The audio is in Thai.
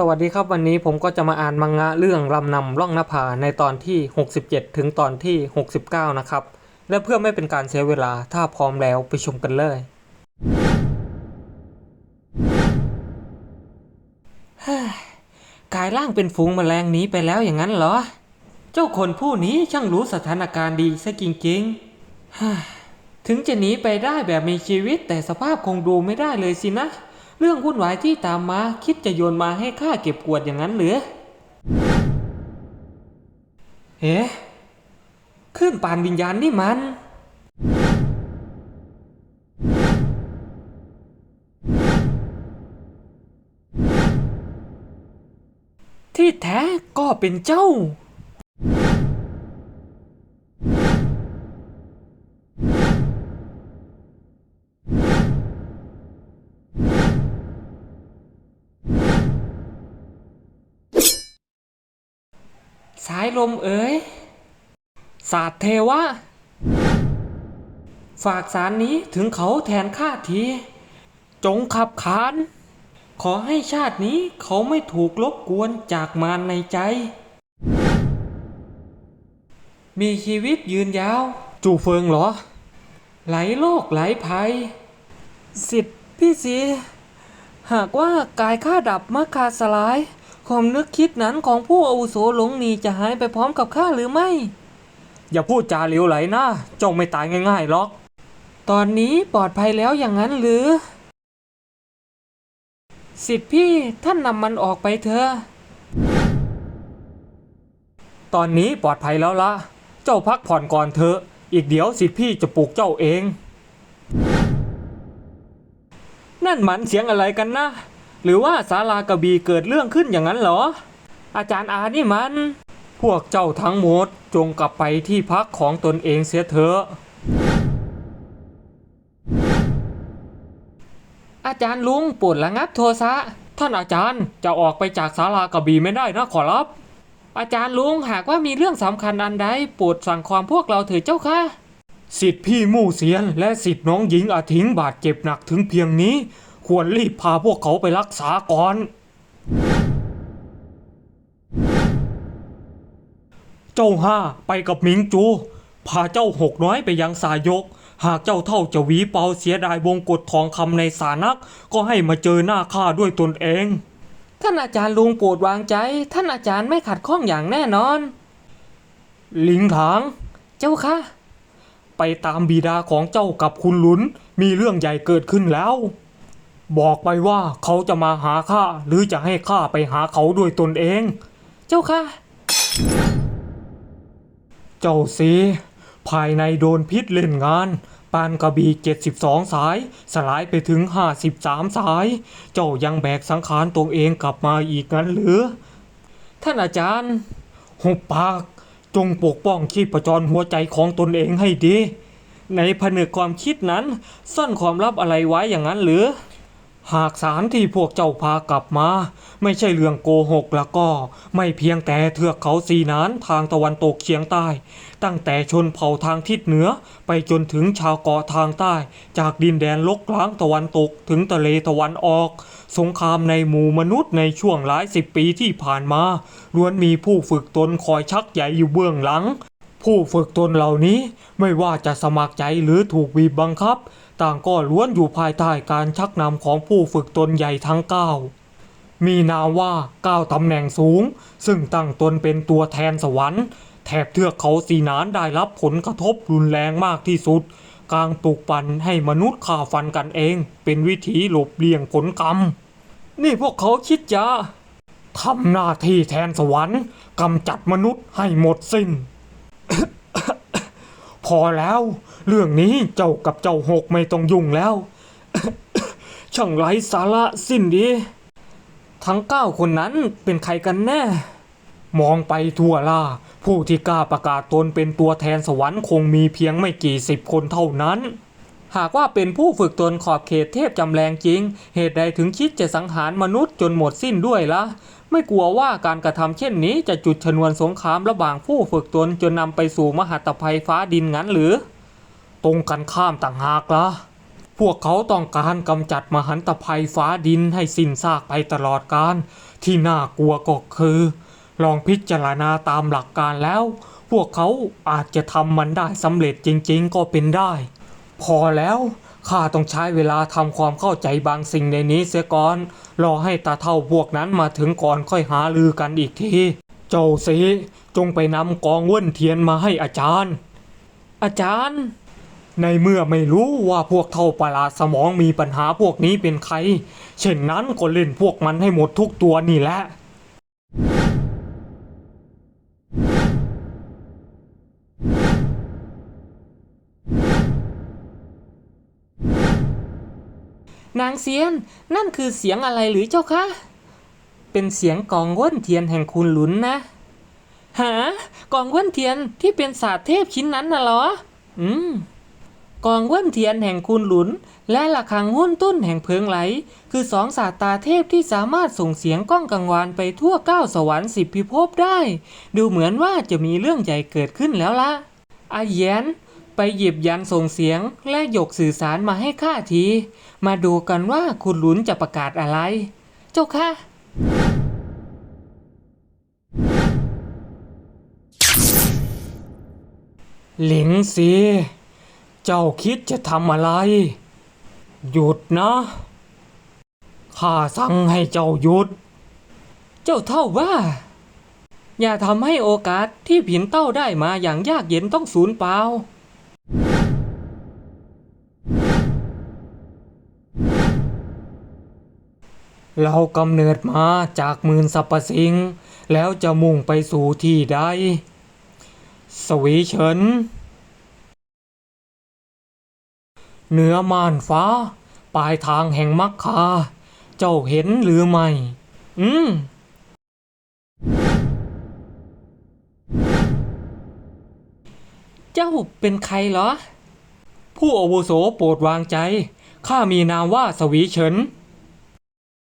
สวัสดีครับวันนี้ผมก็จะมาอ่านมังงะเรื่องลำนำล่องนภาในตอนที่ 67 ถึงตอนที่ 69 นะครับ และเพื่อไม่เป็นการเสียเวลาถ้าพร้อมแล้วไปชมกันเลย กายร่างเป็นฝูงแมลงนี้ไปแล้วอย่างนั้นเหรอ เจ้าคนผู้นี้ช่างรู้สถานการณ์ดีซะจริงๆ ถึงจะหนีไปได้แบบมีชีวิตแต่สภาพคงดูไม่ได้เลยสินะ เรื่องวุ่นวายที่ตามมาคิดจะโยนมาให้ข้าเก็บกวดอย่างนั้นหรือเฮ้ขึ้นปานวิญญาณนี่มัน ที่แท้ก็เป็นเจ้า สายลมเอ๋ยศาสตร์เทวะ ฝากสารนี้ถึงเขาแทนข้าที จงขับขาน ขอให้ชาตินี้เขาไม่ถูกลบกวนจากมารในใจ มีชีวิตยืนยาว จูเฟิงเหรอ ไหลโลกไหลภัย สิทธิ์พี่สี หากว่ากายข้าดับมรรคาสลาย ความนึกคิดนั้นของผู้อาวุโสหลงหนีจะหายไปพร้อมกับข้าหรือไม่ อย่าพูดจาเหลวไหลนะเจ้าไม่ตายง่ายๆหรอก ตอนนี้ปลอดภัยแล้วอย่างนั้นหรือ สิทธิพี่ท่านนำมันออกไปเถอะ ตอนนี้ปลอดภัยแล้วละเจ้าพักผ่อนก่อนเถอะ อีกเดี๋ยวสิทธิพี่จะปลูกเจ้าเอง นั่นมันเสียงอะไรกันนะ หรือว่าศาลากระบีเกิดเรื่องขึ้นอย่างนั้นเหรอ อาจารย์อานี่มัน พวกเจ้าทั้งหมดจงกลับไปที่พักของตนเองเสียเถอะ อาจารย์ลุงโปรดระงับโทสะ ท่านอาจารย์จะออกไปจากศาลากระบีไม่ได้นะขอรับ อาจารย์ลุงหากว่ามีเรื่องสำคัญอันใดโปรดสั่งความพวกเราเถิดเจ้าค่ะ สิทธิพี่มู่เสียนและสิทธิน้องหญิงอาทิงบาดเจ็บหนักถึงเพียงนี้ ควรรีบพาพวกเขาไปรักษาก่อน เจ้าห้าไปกับหมิงจู พาเจ้าหกน้อยไปยังสายก หากเจ้าเท่าจะหวีเปาเสียดายวงกฎทองคำในสานัก ก็ให้มาเจอหน้าข้าด้วยตนเอง ท่านอาจารย์ลุงโปรดวางใจ ท่านอาจารย์ไม่ขัดข้องอย่างแน่นอน ลิงถาง เจ้าค่ะ ไปตามบิดาของเจ้ากับคุณหลุน มีเรื่องใหญ่เกิดขึ้นแล้ว บอกไปว่าเขาจะมาหาข้าหรือจะให้ข้าไปหาเขาด้วยตนเอง เจ้าค่ะ เจ้าสีภายในโดนพิษเล่นงาน ปานกระบี่72 สาย สลายไปถึง 53 สาย เจ้ายังแบกสังขารตัวเองกลับมาอีกงั้นหรือ ท่านอาจารย์ หุบปาก จงปกป้องชีพจรหัวใจของตนเองให้ดี ในผนึกความคิดนั้น ซ่อนความลับอะไรไว้อย่างนั้นหรือ หากสารที่พวกเจ้าพากลับมา ไม่ใช่เรื่องโกหกแล้วก็ไม่เพียงแต่เทือกเขาสีนานทางตะวันตกเฉียงใต้ ตั้งแต่ชนเผ่าทางทิศเหนือ ไปจนถึงชาวเกาะทางใต้ จากดินแดนลกล้างตะวันตกถึงทะเลตะวันออก สงครามในหมู่มนุษย์ในช่วงหลายสิบปีที่ผ่านมาล้วนมีผู้ฝึกตนคอยชักใหญ่อยู่เบื้องหลัง ผู้ฝึกตนเหล่านี้ไม่ว่าจะสมัครใจหรือถูกบีบบังคับ ต่างก็ล้วนอยู่ภายใต้การชักนำของผู้ฝึกตนใหญ่ทั้งเก้ามีนามว่าเก้าตำแหน่งสูง ซึ่งตั้งตนเป็นตัวแทนสวรรค์ แถบเทือกเขาสีนานได้รับผลกระทบรุนแรงมากที่สุด กลางปลุกปั่นให้มนุษย์ฆ่าฟันกันเอง เป็นวิธีหลบเลี่ยงผลกรรม นี่พวกเขาคิดจะทำหน้าที่แทนสวรรค์กำจัดมนุษย์ให้หมดสิ้น พอแล้ว เรื่องนี้เจ้ากับเจ้าหกไม่ต้องยุ่งแล้ว ช่างไร้สาระสิ้นดี ทั้งเก้าคนนั้นเป็นใครกันแน่ มองไปทั่วล่า ผู้ที่กล้าประกาศตนเป็นตัวแทนสวรรค์คงมีเพียงไม่กี่สิบคนเท่านั้น หากว่าเป็นผู้ฝึกตนขอบเขตเทพจำแรงจริง เหตุใดถึงคิดจะสังหารมนุษย์จนหมดสิ้นด้วยละ่ะไม่กลัวว่าการกระทำเช่นนี้จะจุดชนวนสงครามระหว่างผู้ฝึกตนจนนำไปสู่มหัตภัยฟ้าดินงั้นหรือ ตรงกันข้ามต่างหากละพวกเขาต้องการกำจัดมหันตภัยฟ้าดินให้สิ้นซากไปตลอดกาลที่น่ากลัวก็คือ ลองพิจารณาตามหลักการแล้ว พวกเขาอาจจะทำมันได้สำเร็จจริงๆก็เป็นได้ พอแล้วข้าต้องใช้เวลาทำความเข้าใจบางสิ่งในนี้เสียก่อน รอให้ตาเท่าพวกนั้นมาถึงก่อนค่อยหาลือกันอีกที เจ้าสีจงไปนำกองเว้นเทียนมาให้อาจารย์ อาจารย์ ในเมื่อไม่รู้ว่าพวกเท่าประหลาดสมองมีปัญหาพวกนี้เป็นใคร เช่นนั้นก็เล่นพวกมันให้หมดทุกตัวนี่แหละนางเซียน นั่นคือเสียงอะไรหรือเจ้าคะ เป็นเสียงกองว้นเทียนแห่งคุณหลุนนะ หากองว้นเทียนที่เป็นศาสตร์เทพชิ้นนั้นน่ะเหรอ อืม กองเว้นเทียนแห่งคุณหลุน และระฆังหุ้นตุ้นแห่งเพิงไหล คือสองศาสตราเทพที่สามารถส่งเสียงก้องกังวานไปทั่วเก้าสวรรค์สิบพิภพได้ ดูเหมือนว่าจะมีเรื่องใหญ่เกิดขึ้นแล้วละอาแยนไปหยิบยันส่งเสียงและหยกสื่อสารมาให้ข้าที มาดูกันว่าคุณหลุนจะประกาศอะไร เจ้าค่ะหลิงสี เจ้าคิดจะทำอะไร หยุดนะข้าสั่งให้เจ้าหยุด เจ้าเท่าว่า อย่าทำให้โอกาสที่ผินเต้าได้มาอย่างยากเย็นต้องสูญเปล่าเรากำเนิดมาจากหมื่นสรรพสิ่ง แล้วจะมุ่งไปสู่ที่ใดสวีเฉิน เหนือม่านฟ้า ปลายทางแห่งมักคา เจ้าเห็นหรือไม่ อืมเจ้าเป็นใครเหรอ ผู้อาวุโสโปรดวางใจ ข้ามีนามว่าสวีเฉิน